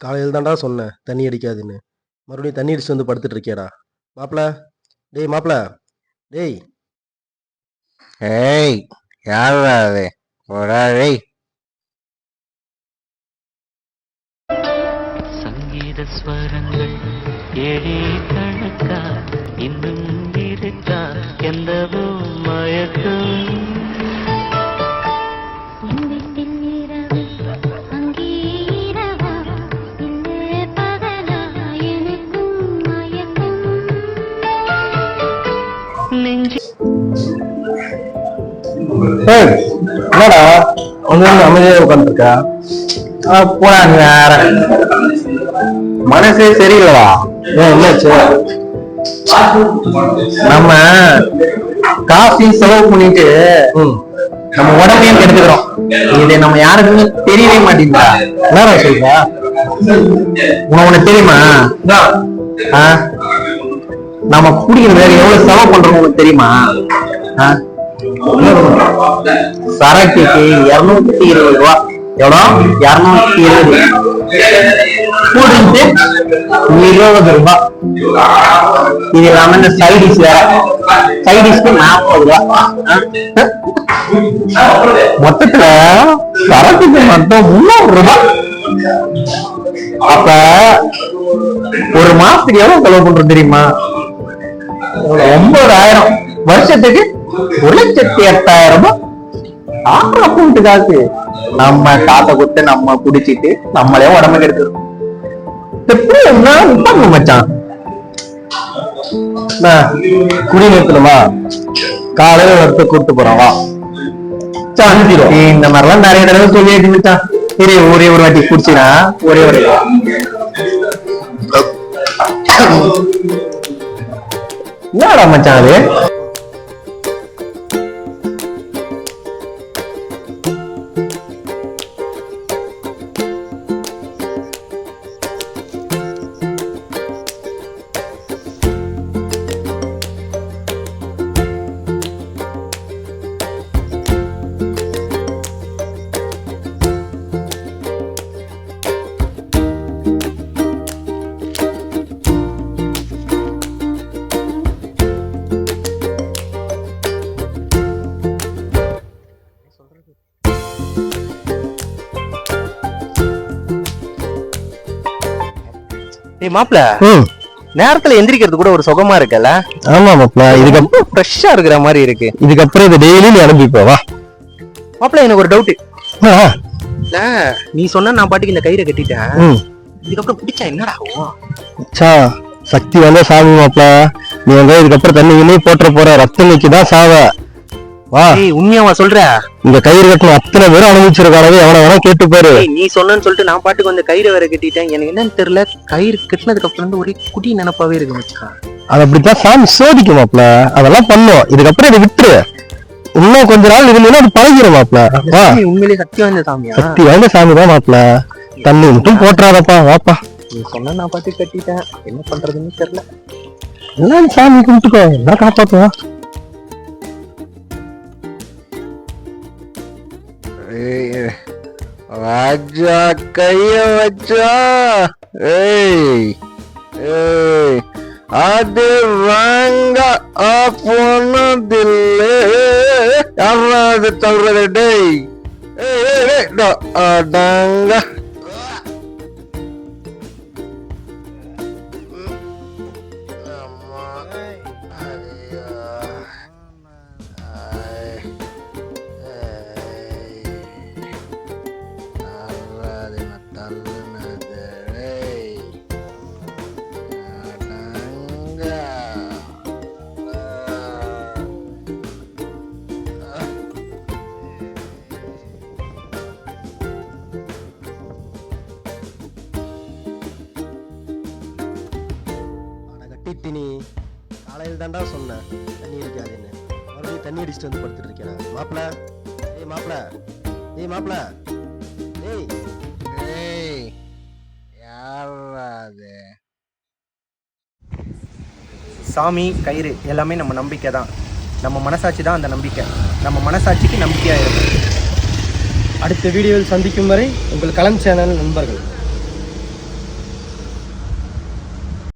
காலையில் தான்டா சொன்னேன் தண்ணி அடிக்காதுன்னு. மறுபடியும் தண்ணி அடிச்சுட்டு வந்து படுத்துட்டு இருக்கியாடா. மாப்பிள டேய் மாப்பிள டேய். ஏய் யாரா அது? போடா டேய். சங்கீத ஸ்வரங்கள் ஏழே கணக்கா இன்னும் இருக்கா எந்தவோ மயக்கம் என்னடா? ஒன்று வந்து அமைதியாக உட்காந்துருக்கா வேற. மனசே சரியில்லடா. ஏன் என்னாச்சு? நம்ம காசு செலவு பண்ணிட்டு நம்ம உடம்பையும் கெடுத்துக்கிறோம். இது நம்ம யாருக்குமே தெரியவே மாட்டேங்குதா என்னடா சொல்றா? உனக்கு தெரியுமா? நம்ம குடிக்கிற வேற எவ்வளவு செலவு பண்றோம் உங்களுக்கு தெரியுமா? சரக்குக்கு இருநூத்தி இருபது ரூபா. எவ்வளோ? இருநூத்தி இருபது. கூடுட்டு இருபது ரூபாய் இது இல்லாம இந்த சைடிஷ் வேற. சைடிஷ்க்கு நாற்பது ரூபா. மொத்தத்துல சரக்குக்கு மட்டும் முன்னூறு ரூபாய் அப்ப ஒரு மாசத்துக்கு எவ்வளவு செலவு பண்றோம் தெரியுமா? ஒன்பதாயிரம் வருஷத்துக்கு ஒரு லட்சத்தி எட்டாயிரம் ரூபாய். ஆறு அக்கௌண்ட் காசு. நம்ம காத்த கொடுத்து நம்ம குடிச்சிட்டு நம்மளே உடம்பு கெடுக்கிறோம் எப்படி என்ன? மச்சான். குடி நிறுத்தணுமா காலையில ஒருத்த கூப்பிட்டு போறான் வா. இந்த மாதிரிலாம் நிறைய தடவை சொல்லி மச்சான். சரி ஒரே ஒரு வாட்டி குடிச்சினா ஒரே ஒரு என்னடா மச்சான் அது? ஏய் மாப்பிள. ம். நேரத்துல எந்திரிக்கிறது கூட ஒரு சுகமா இருக்குல்ல? ஆமா மாப்ள இதுக்கு ஃப்ரெஷ்ஷா இருக்கிற மாதிரி இருக்கு. இதுக்கப்புறம் இது டெய்லி நீ அனுப்பிப்போ வா. மாப்பிள எனக்கு ஒரு டவுட் இல்ல நீ சொன்ன நான் பாட்டுக்கு இந்த கயிறை கட்டிட்டேன். இதுக்கப்புறம் பிடிச்சா என்னடா சா சக்தி வந்த சாமி மாப்ள நீ வந்து இதுக்கப்புறம் தண்ணி போட்டுற போற. ரத்தம் நீக்கி தான் சாவ? வா. உண்மையாவா சொல்ற? இந்த கயிறு கட்டின அத்தனை பேரும் அனுபவிச்சிருக்கானவே எவனை வேணா கேட்டு பாரு. நீ சொன்னேன்னு சொல்லிட்டு நான் பாட்டுக்கு வந்து கயிறை வேற கட்டிட்டேன். எனக்கு என்னன்னு தெரியல. கயிறு கட்டினதுக்கு அப்புறம் இருந்து ஒரே குடி நினைப்பாவே இருக்கு மச்சான். அது அப்படித்தான் சாமி சோதிக்கும் மாப்ள அதெல்லாம் பண்ணும். இதுக்கப்புறம் இதை விட்டுரு. இன்னும் கொஞ்ச நாள் இருந்தீங்கன்னா அது பழகிரும் மாப்ள வா. சாமி உண்மையிலேயே சக்தி வாய்ந்த சாமியா? சக்தி வாய்ந்த சாமி தான் மாப்ள தண்ணி மட்டும் போட்டுறாதப்பா. வாப்பா நீ சொன்ன நான் பாட்டு கட்டிட்டேன். என்ன பண்றதுன்னு தெரியல. எல்லாம் சாமி கும்பிட்டுக்கோ. எல்லாம் காப்பாத்துவா ராஜா கைய வச்சா? ஏய் ஏய் அது வாங்க போனதில்லை யாராவது சொல்றது டேய் ஏய் ஏய் டேய் டா, அடங்க. தினி காலையில் தாண்டா சொன்னேன். தண்ணி அடிக்காதுன்னு. மறுபடியும் தண்ணி அடிச்சுட்டு வந்து படுத்துட்டு இருக்கேன் மாப்பிள. ஏய் மாப்பிள. ஏய் மாப்பிள. ஏய். சாமி கயிறு எல்லாமே நம்ம நம்பிக்கை தான் நம்ம மனசாட்சி தான் அந்த நம்பிக்கை. நம்ம மனசாட்சிக்கு நம்பிக்கையாக இருக்கும் அடுத்த வீடியோவில் சந்திக்கும் வரை உங்கள் களம் சேனல் நண்பர்கள்.